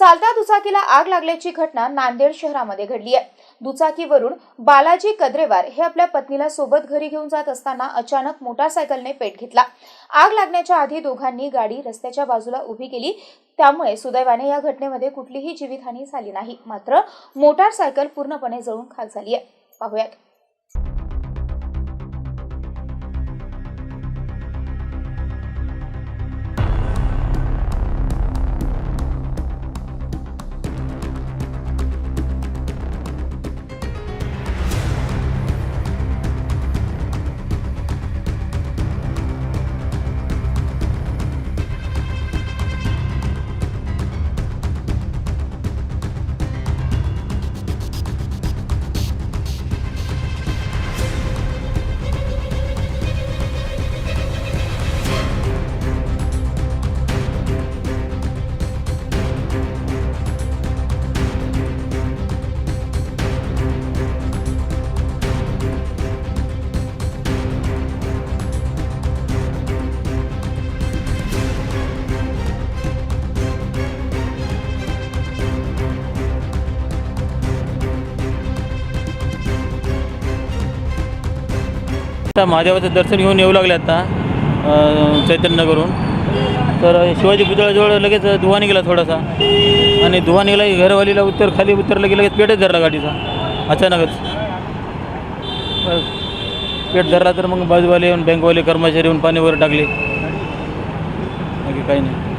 चालत्या दुचाकीला आग लागल्याची घटना नांदेड शहरामध्ये घडली आहे. दुचाकीवरून बालाजी कद्रेवार हे आपल्या पत्नीला सोबत घरी घेऊन जात असताना अचानक मोटारसायकलने पेट घेतला. आग लागण्याच्या आधी दोघांनी गाडी रस्त्याच्या बाजूला उभी केली. त्यामुळे सुदैवाने या घटनेमध्ये कुठलीही जीवितहानी झाली नाही. मात्र मोटारसायकल पूर्णपणे जळून खाक झाली आहे. पाहूयात. आता महादेवाचं दर्शन घेऊन येऊ लागले आता चैतन्यनगरून चैतन्यनगरहून. तर शिवाजी पुतळ्याजवळ लगेच धुवा निघाला थोडासा. आणि धुवा निघाला की घरवालीला उत्तर खाली उतरलं की लगेच पेटच धरला गाडीचा अचानकच. बस. पेट धरला तर मग बाजूवाले येऊन बँकवाले कर्मचारी येऊन पाणीवर टाकले. बाकी काही नाही.